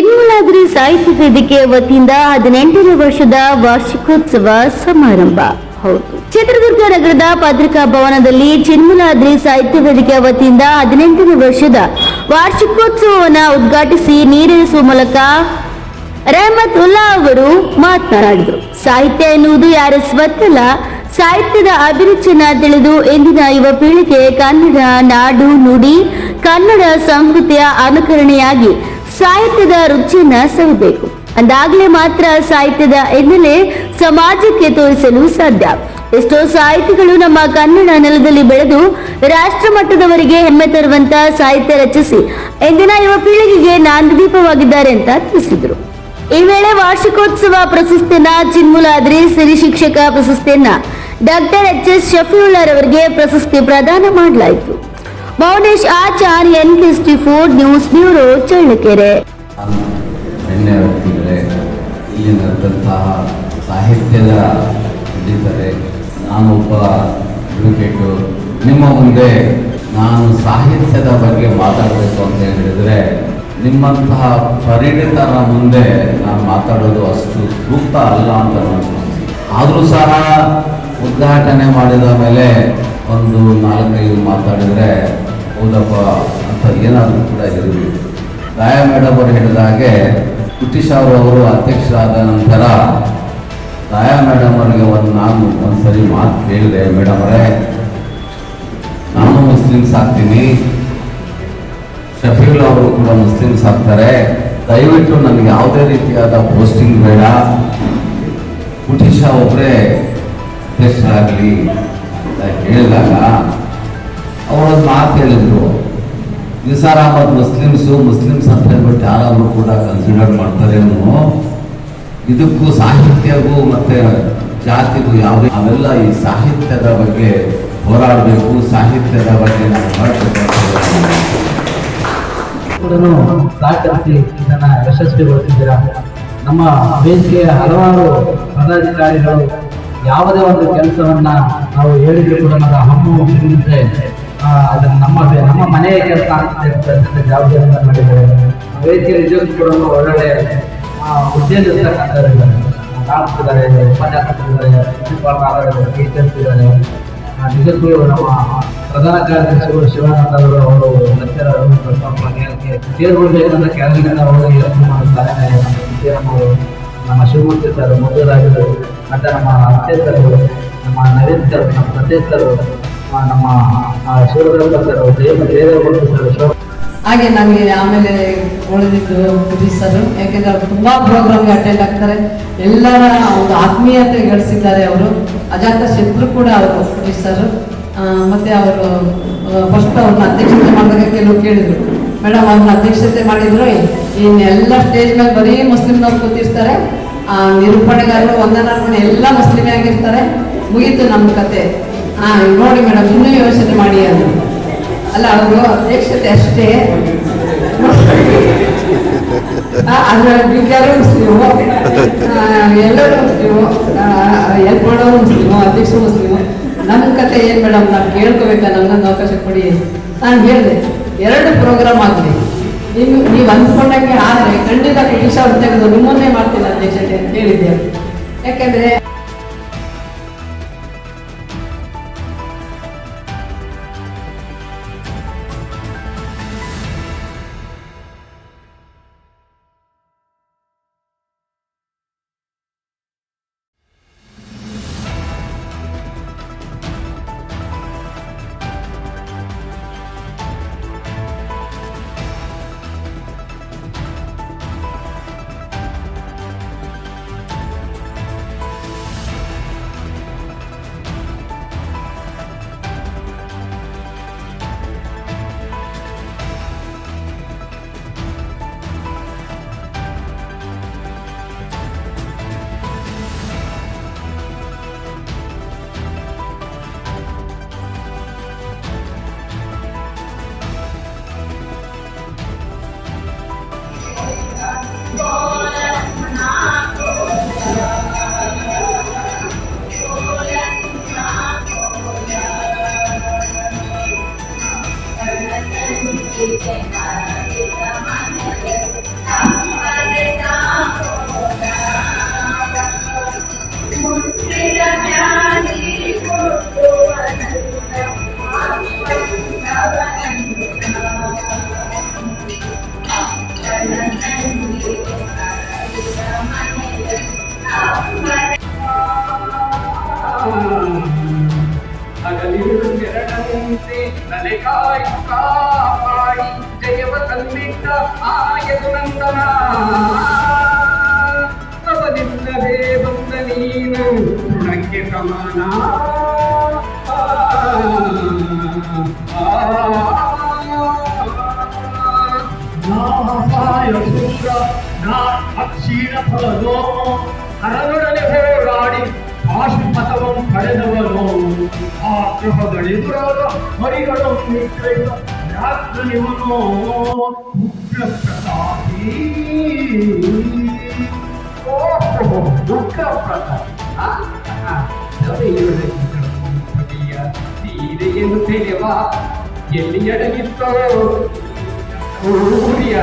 ಚಿನ್ಮೂಲಾದ್ರಿ ಸಾಹಿತ್ಯ ವೇದಿಕೆ ವತಿಯಿಂದ ಹದಿನೆಂಟನೇ ವರ್ಷದ ವಾರ್ಷಿಕೋತ್ಸವ ಸಮಾರಂಭ. ಹೌದು. ಚಿತ್ರದುರ್ಗ ನಗರದ ಪತ್ರಿಕಾ ಭವನದಲ್ಲಿ ಚಿನ್ಮಲಾದ್ರಿ ಸಾಹಿತ್ಯ ವೇದಿಕೆ ವತಿಯಿಂದ ಹದಿನೆಂಟನೇ ವರ್ಷದ ವಾರ್ಷಿಕೋತ್ಸವವನ್ನು ಉದ್ಘಾಟಿಸಿ ನೀರಿಳಿಸುವ ಮೂಲಕ ರೆಹಮತ್ ಉಲ್ಲಾ ಅವರು ಮಾತನಾಡಿದರು. ಸಾಹಿತ್ಯ ಎನ್ನುವುದು ಯಾರ ಸ್ವತ್ತಲ್ಲ, ಸಾಹಿತ್ಯದ ಅಭಿರುಚಿಯನ್ನ ತಿಳಿದು ಇಂದಿನ ಯುವ ಪೀಳಿಗೆ ಕನ್ನಡ ನಾಡು ನುಡಿ, ಕನ್ನಡ ಸಂಸ್ಕೃತಿಯ ಅನುಕರಣೆಯಾಗಿ ಸಾಹಿತ್ಯದ ರುಚಿಯನ್ನ ಸವಿಬೇಕು. ಅಂದಾಗಲೇ ಮಾತ್ರ ಸಾಹಿತ್ಯದ ಹಿನ್ನೆಲೆ ಸಮಾಜಕ್ಕೆ ತೋರಿಸಲು ಸಾಧ್ಯ. ಎಷ್ಟೋ ಸಾಹಿತಿಗಳು ನಮ್ಮ ಕನ್ನಡ ನೆಲದಲ್ಲಿ ಬೆಳೆದು ರಾಷ್ಟ್ರ ಮಟ್ಟದವರಿಗೆ ಹೆಮ್ಮೆ ತರುವಂತ ಸಾಹಿತ್ಯ ರಚಿಸಿ ಎಂದಿನ ಯುವ ಪೀಳಿಗೆಗೆ ನಾಂದದೀಪವಾಗಿದ್ದಾರೆ ಅಂತ ತಿಳಿಸಿದರು. ಈ ವೇಳೆ ವಾರ್ಷಿಕೋತ್ಸವ ಪ್ರಶಸ್ತಿಯನ್ನ ಚಿನ್ಮುಲಾದ್ರಿ ಸಿರಿ ಶಿಕ್ಷಕ ಪ್ರಶಸ್ತಿಯನ್ನ ಡಾಕ್ಟರ್ ಎಚ್ ಎಸ್ ಶಫೀವುಲ್ಲರ್ ಅವರಿಗೆ ಪ್ರಶಸ್ತಿ ಪ್ರದಾನ ಮಾಡಲಾಯಿತು. Mounesh Achar N sixty four news bureau, Challakere. ಹೆಣ್ಣೆ ವ್ಯಕ್ತಿಗಳೇ ಇಲ್ಲಿ ನಡೆದಂತಹ ಸಾಹಿತ್ಯದ ಪಂಡಿತರೆ ನಾನೊಬ್ಬ ನಿಮ್ಮ ಮುಂದೆ ನಾನು ಸಾಹಿತ್ಯದ ಬಗ್ಗೆ ಮಾತಾಡಬೇಕು ಅಂತ ಹೇಳಿದರೆ, ನಿಮ್ಮಂತಹ ಪರಿಣಿತರ ಮುಂದೆ ನಾನು ಮಾತಾಡೋದು ಅಷ್ಟು ಸೂಕ್ತ ಅಲ್ಲ ಅಂತ ನಾನು ಆದರೂ ಸಹ ಉದ್ಘಾಟನೆ ಮಾಡಿದ ಮೇಲೆ ಒಂದು ನಾಲ್ಕೈದು ಮಾತಾಡಿದರೆ ಹೌದಪ್ಪ ಅಂತ ಏನಾದರೂ ಕೂಡ ಇರಲಿ. ಗಾಯ ಮೇಡಮ್ ಅವರು ಹೇಳಿದ ಹಾಗೆ ಕುಟಿಶ್ ಅವರು ಅಧ್ಯಕ್ಷರಾದ ನಂತರ ದಾಯಾ ಮೇಡಮ್ ಅವರಿಗೆ ಒಂದು ನಾನು ಒಂದ್ಸರಿ ಮಾತು ಕೇಳಿದೆ, ಮೇಡಮ್ ಅವರೇ, ನಾನು ಮುಸ್ಲಿಮ್ಸ್ ಆಗ್ತೀನಿ. ಶಫೀಲ್ ಅವರು ಕೂಡ ಮುಸ್ಲಿಮ್ಸ್ ಆಗ್ತಾರೆ. ದಯವಿಟ್ಟು ನನಗೆ ಯಾವುದೇ ರೀತಿಯಾದ ಪೋಸ್ಟಿಂಗ್ ಬೇಡ. ಕುಟಿಶ ಒಬ್ಬರೇ ಅಧ್ಯಕ್ಷರಾಗಲಿ. ಅಂತ ಹೇಳಿದಾಗ ಅವರೊಂದು ಮಾತು ಹೇಳಿದ್ರು ನಿಸಾರ್ ಅಹಮದ್ ಮುಸ್ಲಿಮ್ಸು, ಮುಸ್ಲಿಮ್ಸ್ ಅಂತ ಹೇಳ್ಬಿಟ್ಟು ಯಾರಾದರೂ ಕೂಡ ಕನ್ಸಿಡರ್ ಮಾಡ್ತಾರೆ ಅನ್ನೋ ಇದಕ್ಕೂ ಸಾಹಿತ್ಯಗೂ ಮತ್ತೆ ಜಾತಿಗೂ ಯಾವುದೇ, ಅವೆಲ್ಲ ಈ ಸಾಹಿತ್ಯದ ಬಗ್ಗೆ ಹೋರಾಡಬೇಕು, ಸಾಹಿತ್ಯದ ಬಗ್ಗೆ ನಾವು ಮಾಡಬೇಕು ಇದನ್ನು ಯಶಸ್ವಿಗೊಳಿಸಿದ್ದೀರಾ? ನಮ್ಮ ವೇದಿಕೆಯ ಹಲವಾರು ಪದಾಧಿಕಾರಿಗಳು ಯಾವುದೇ ಒಂದು ಕೆಲಸವನ್ನ ನಾವು ಹೇಳಿದ್ರು ಕೂಡ ನಮ್ಮ ಹಮ್ಮು ಇಲ್ಲದೆ ಅದನ್ನ ನಮ್ಮ ನಮ್ಮ ಮನೆಯ ಕೆಲಸ ಅಂತ ಜವಾಬ್ದಾರಿಯಿಂದ ಮಾಡಿದ್ದಾರೆ ವೇದಿಕೆ ನಿಜಕ್ಕೂ ಕೂಡ ಒಳ್ಳೊಳ್ಳೆ ಇರ್ತಕ್ಕಂಥವ್ರು ಇದ್ದಾರೆ ಡಾಕ್ಟರ್ ಇದ್ದಾರೆ ಉಪನ್ಯಾಸಕರಿದ್ದಾರೆ ಪ್ರಿನ್ಸಿಪಾಲ್ ಟೀಚರ್ಸ್ ಇದ್ದಾರೆ ನಿಜಕ್ಕೂ ನಮ್ಮ ಪ್ರಧಾನ ಕಾರ್ಯದರ್ಶಿಗಳು ಶಿವಾನಂದ ಅವರು ಲೆಕ್ಚರರ್ ಸೇರ್ಕೊಳ್ಬೇಕಂದ್ರೆ ಕೆಳಗಿನಿಂದ ಅವರು ಯೋಚನೆ ಮಾಡುತ್ತಾರೆ. ನಮ್ಮ ಶಿವಮೂರ್ತಿ ಸರ್ ಮಧುರಾಜರು ಮತ್ತು ನಮ್ಮ ಅತ್ಯಂತರು ನಮ್ಮ ನವೀನ್ ನಮ್ಮ ಪ್ರದೇಶರು ನಮ್ಮ ಹಾಗೆ ನಮಗೆ ಆಮೇಲೆ ಉಳಿದಿದ್ದು ಸರ್ ಯಾಕೆಂದ್ರೆ ಅವ್ರು ತುಂಬಾ ಪ್ರೋಗ್ರಾಮ್ ಅಟೆಂಡ್ ಆಗ್ತಾರೆ. ಎಲ್ಲರ ಒಂದು ಆತ್ಮೀಯತೆ ಗಳಿಸಿದ್ದಾರೆ ಅವರು. ಅಜಾತ ಶತ್ರು ಕೂಡ ಅವರು ಸರ್ ಮತ್ತೆ ಅವರು ಫಸ್ಟ್ ಅವ್ರನ್ನ ಅಧ್ಯಕ್ಷತೆ ಮಾಡಿದಾಗ ಕೆಲವು ಕೇಳಿದ್ರು. ಮೇಡಮ್ ಅವ್ರನ್ನ ಅಧ್ಯಕ್ಷತೆ ಮಾಡಿದ್ರು ಇನ್ನೆಲ್ಲ ಸ್ಟೇಜ್ ಮೇಲೆ ಬರೀ ಮುಸ್ಲಿಮ್ನವ್ರು ಕೂತಿರ್ತಾರೆ. ನಿರೂಪಣೆಗಾರರು, ವಂದನಾರ್ಪಣೆ ಎಲ್ಲ ಮುಸ್ಲಿಮೇ ಆಗಿರ್ತಾರೆ. ಮುಗೀತು ನಮ್ಮ ಕತೆ. ಹಾ ನೋಡಿ ಮೇಡಮ್, ಇನ್ನೂ ಯೋಚನೆ ಮಾಡಿ ಅದು. ಅಲ್ಲ, ಅವರು ಅಧ್ಯಕ್ಷತೆ ಅಷ್ಟೇ. ಅದ್ರಲ್ಲಿ ಬಿಗ್ಗರು ಮುಸ್ಲಿಮು ಎಲ್ಲರೂ ಮುಸ್ಲಿಮು ಹೆಲ್ಪ್ ಮಾಡೋರು ಮುಸ್ಲಿಮು ಅಧ್ಯಕ್ಷ ಮುಸ್ಲಿಮು. ನಮ್ಮ ಕತೆ ಏನು ಮೇಡಮ್, ನಾನು ಕೇಳ್ಕೋಬೇಕಾ? ನನ್ನೊಂದು ಅವಕಾಶ ಕೊಡಿ. ನಾನು ಹೇಳಿದೆ, ಎರಡು ಪ್ರೋಗ್ರಾಮ್ ಆಗಲಿ. ನೀವು ನೀವು ಅಂದ್ಕೊಂಡಂಗೆ ಆದರೆ ಖಂಡಿತ ಕೃಷಿ ತೆಗೆದು ನಿಮ್ಮನ್ನೇ ಮಾಡ್ತೀನಿ ಅಧ್ಯಕ್ಷತೆ ಅಂತ ಹೇಳಿದ್ದೆ. ಯಾಕೆಂದ್ರೆ Okay. ಎರಡಂತೆ ತಲೆಕಾಯಿ ಕಾಪಾಡಿ ಜಯವ ತಂದಿಟ್ಟ ಆಯದು ನಂದನ ಅವನಿಲ್ಲದೆ ಬಂದ ನೀನು ಋಣಕ್ಕೆ ಸಮಾನ ಶೂರ ನಾ ಅಕ್ಷೀಣ ಫಲನೋ ಅರನೊಡನೆ ಹೋರಾಡಿ ಪಾಶುಪಥವಂ ಪಡೆದವನು ಆ ಗೃಹಗಳೆದುರಾದ ಮರಿಗಳು ರಾತ್ರಿಯವನು ಉಗ್ರ ಪ್ರತಾಪಿ ಪ್ರತಾಪಿ ಆ? ಆ, ಸಭೆಯೊಳಗೆ ಪತಿಯ ಸೀರೆಯನ್ನು ತೆರೆವ ಎಲ್ಲಿ ಅಡಗಿತ್ತೋ? ಸೂರ್ಯ